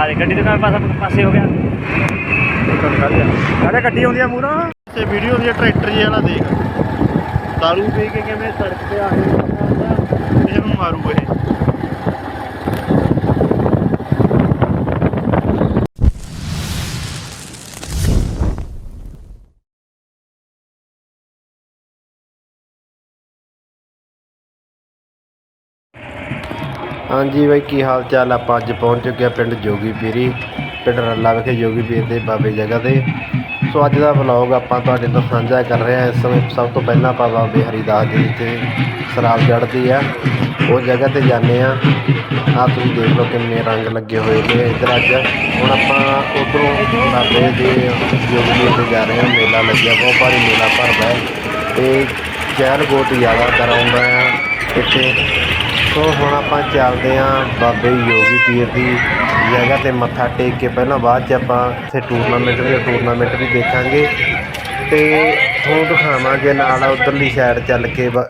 ਆ ਦੇ, ਗੱਡੀ ਦੇ ਨਾਲ ਪਾਸੇ ਹੋ ਗਿਆ। ਕਹਿੰਦੇ ਗੱਡੀ ਆਉਂਦੀ ਆ ਮੂਰਾ ਤੇ ਵੀਡੀਓ ਦੀ ਟਰੈਕਟਰ ਜੀ ਵਾਲਾ ਦੇਖ। ਦਾਰੂ ਪੀ ਕੇ ਕਿਵੇਂ ਸੜਕ ਤੇ ਆ ਕੇ ਇਹਨੂੰ ਮਾਰੂ ਇਹ। ਹਾਂਜੀ ਬਾਈ, ਕੀ ਹਾਲ ਚਾਲ? ਆਪਾਂ ਅੱਜ ਪਹੁੰਚ ਚੁੱਕੇ ਆ ਪਿੰਡ ਜੋਗੀ ਪੀਰੀ ਪਿੰਡ ਰੱਲਾ ਵਿਖੇ ਜੋਗੀ ਪੀਰ ਦੇ ਬਾਬੇ ਜਗ੍ਹਾ ਤੇ। ਸੋ ਅੱਜ ਦਾ ਵਲੌਗ ਆਪਾਂ ਤੁਹਾਡੇ ਨਾਲ ਸਾਂਝਾ ਕਰ ਰਹੇ ਹਾਂ। ਇਸ ਸਮੇਂ ਸਭ ਤੋਂ ਪਹਿਲਾਂ ਆਪਾਂ ਬਾਬੇ ਹਰੀਦਾਸ ਜੀ ਜਿੱਥੇ ਸ਼ਰਾਬ ਚੜ੍ਹਦੀ ਆ। ਉਹ ਜਗ੍ਹਾ ਤੇ ਜਾਂਦੇ ਆ ਆ ਤੁਸੀਂ ਦੇਖ ਲਓ ਕਿੰਨੇ ਰੰਗ ਲੱਗੇ ਹੋਏ ਨੇ ਇੱਧਰ ਅੱਜ। ਹੁਣ ਆਪਾਂ ਉਧਰੋਂ ਬਾਬੇ ਦੇ ਜੋਗੀ ਪੀਰ ਤੇ ਜਾ ਰਹੇ ਹਾਂ। ਮੇਲਾ ਲੱਗਿਆ, ਬਹੁਤ ਭਾਰੀ ਮੇਲਾ ਭਰਦਾ ਹੈ। ਤੇ ਚਹਿਲ ਬਹੁਤ ਜ਼ਿਆਦਾ ਆਉਂਦਾ ਆ ਇੱਥੇ। ਸੋ ਹੁਣ ਆਪਾਂ ਚੱਲਦੇ ਆਂ ਬਾਬੇ ਯੋਗੀ ਪੀਰ ਦੀ ਜਗ੍ਹਾ ਤੇ ਮੱਥਾ ਟੇਕ ਕੇ। ਪਹਿਲਾਂ ਬਾਅਦ ਚ ਆਪਾਂ ਇੱਥੇ ਟੂਰਨਾਮੈਂਟ ਵੀ ਟੂਰਨਾਮੈਂਟ ਵੀ ਦੇਖਾਂਗੇ। ਤੇ ਤੁਹਾਨੂੰ ਦਿਖਾਵਾਂਗੇ ਨਾਲ ਉਧਰਲੀ ਸਾਈਡ ਚੱਲ ਕੇ ਬਾ-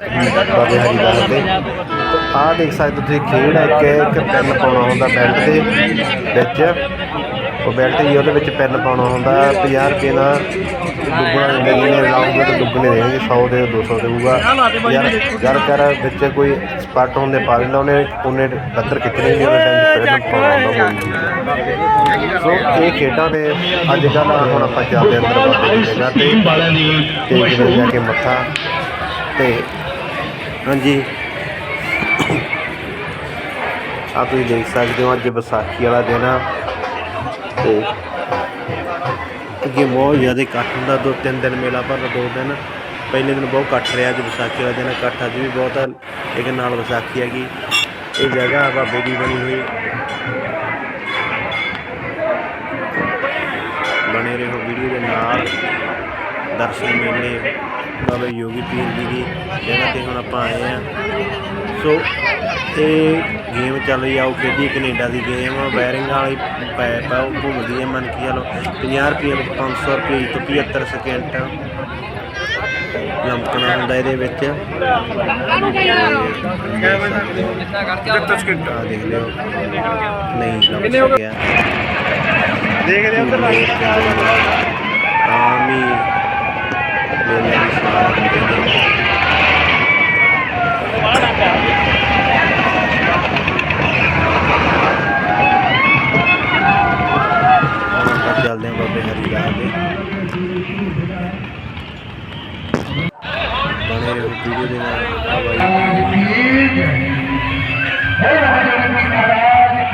ਬਾਬੇ ਹਰੀਦਾਸ ਦੇ। ਆਹ ਦੇਖ ਸਕਦੇ ਤੁਸੀਂ, ਖੇਡ ਹੈ ਕਿ ਇੱਕ ਪੈਨ ਪਾਉਣਾ ਹੁੰਦਾ ਬੈਲਟ ਦੇ ਵਿੱਚ। ਉਹ ਬੈਲਟ ਜੀ ਉਹਦੇ ਵਿੱਚ ਪੈਨ ਪਾਉਣਾ ਹੁੰਦਾ 50 ਰੁਪਏ ਦਾ ਦੁੱਗਣਾ ਦਿੰਦੇ ਜਿਹਨੇ ਲਾਉਂਗੇ ਤਾਂ ਦੁੱਗਣੇ ਦੇਣਗੇ 100 ਦੇ 200 ਦੇਊਗਾ। ਯਾਰ ਯਾਰ ਕਰ, ਵਿੱਚ ਕੋਈ ਸਪੱਟ ਹੁੰਦੇ ਪਾ ਲੈਂਦਾ ਉਹਨੇ ਉਹਨੇ ਬੱਤਰ ਖਿੱਚਣੀ ਨਹੀਂ ਉਹਨੇ ਕੋਈ ਨਹੀਂ। ਸੋ ਇਹ ਖੇਡਾਂ ਨੇ ਅੱਜ ਕੱਲ੍ਹ ਹੁਣ ਆਪਾਂ ਚੱਲਦੇ ਅੰਦਰ ਬਾਬੇ ਦੀ ਜਗ੍ਹਾ ਤੇ ਤੇ ਜਾ ਕੇ ਮੱਥਾ ਤੇ ਹਾਂਜੀ। ਆ ਤੁਸੀਂ ਦੇਖ ਸਕਦੇ ਹੋ ਅੱਜ ਵਿਸਾਖੀ ਵਾਲਾ ਦਿਨ ਆ। ਤੇ ਅੱਗੇ ਬਹੁਤ ਜ਼ਿਆਦਾ ਇਕੱਠ ਹੁੰਦਾ ਦੋ ਤਿੰਨ ਦਿਨ ਮੇਲਾ ਭਰਦਾ ਦੋ ਦਿਨ। ਪਹਿਲੇ ਦਿਨ ਬਹੁਤ ਇਕੱਠ ਰਿਹਾ ਅੱਜ ਵਿਸਾਖੀ ਵਾਲਾ ਦਿਨ ਇਕੱਠ ਅੱਜ ਵੀ ਬਹੁਤ ਆ ਨਾਲ ਵਿਸਾਖੀ ਹੈਗੀ। ਇਹ ਜਗ੍ਹਾ ਬਾਬੇ ਦੀ ਬਣੀ ਹੋਈ। ਬਣੇ ਰਹੋ ਵੀਡੀਓ ਦੇ ਨਾਲ। ਦਰਸ਼ਨ ਮੇਲੇ, ਬਾਬਾ ਯੋਗੀ ਪੀਰ ਜੀ ਦੀ ਜਗ੍ਹਾ ਤੇ ਹੁਣ ਆਪਾਂ ਆਏ ਆ ਸੋ, ਇਹ ਗੇਮ ਚੱਲ ਰਹੀ ਆ, ਉਹ ਖੇਡੀ ਕੈਨੇਡਾ ਦੀ ਗੇਮ ਬੈਰਿੰਗ ਵਾਲੀ ਪੈਪ ਆ ਉਹ ਘੁੰਮਦੀ ਹੈ ਮਨ ਕੀ ਚਲੋ 50 ਰੁਪਏ ਵਿੱਚ 500 ਰੁਪਏ ਤੋਂ 75 ਸਕਿੰਟ ਲੰਕਣਾ ਹੁੰਦਾ ਇਹਦੇ ਵਿੱਚ। ਆ ਦੇਖ ਲਿਓ। ਨਹੀਂ ਲੰਕ ਗਿਆ। ਦੇਖਦੇ ਉਧਰ ਆਮੀ ਸਾਰਾ ਹੁੰਦੇ ਨੇ ਹੁਣ ਆਪਾਂ ਚੱਲਦੇ ਹਾਂ ਬਾਬੇ ਹਰੀਦਾਸ ਦੇ ਬਣੇ ਰਹੋ ਵੀਡੀਓ ਦੇ ਨਾਲ ਆ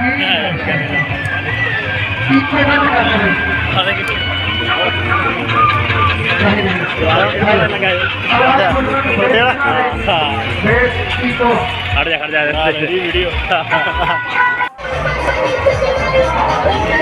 ਬਾਈ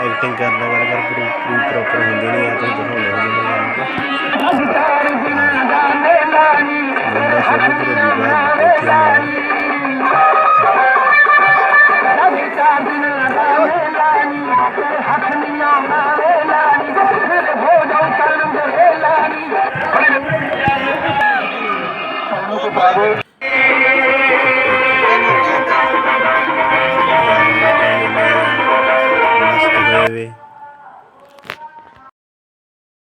ਐਕਟਿੰਗ ਕਰ ਲਿਆ ਕਰ ਕਰ, ਪੂਰੀ ਪੂਰੀ ਪ੍ਰੋਪਰ ਹੁੰਦੀ ਨਹੀਂ, ਆ ਤਾਂ ਦਿਖਾਉਂਦੇ ਹੁੰਦੇ ਨੇ ਬੰਦਾ ਸ਼ੁਰੂ ਤੋਂ ਦੀ ਬਾਤ ਇੱਥੇ ਮਾਰ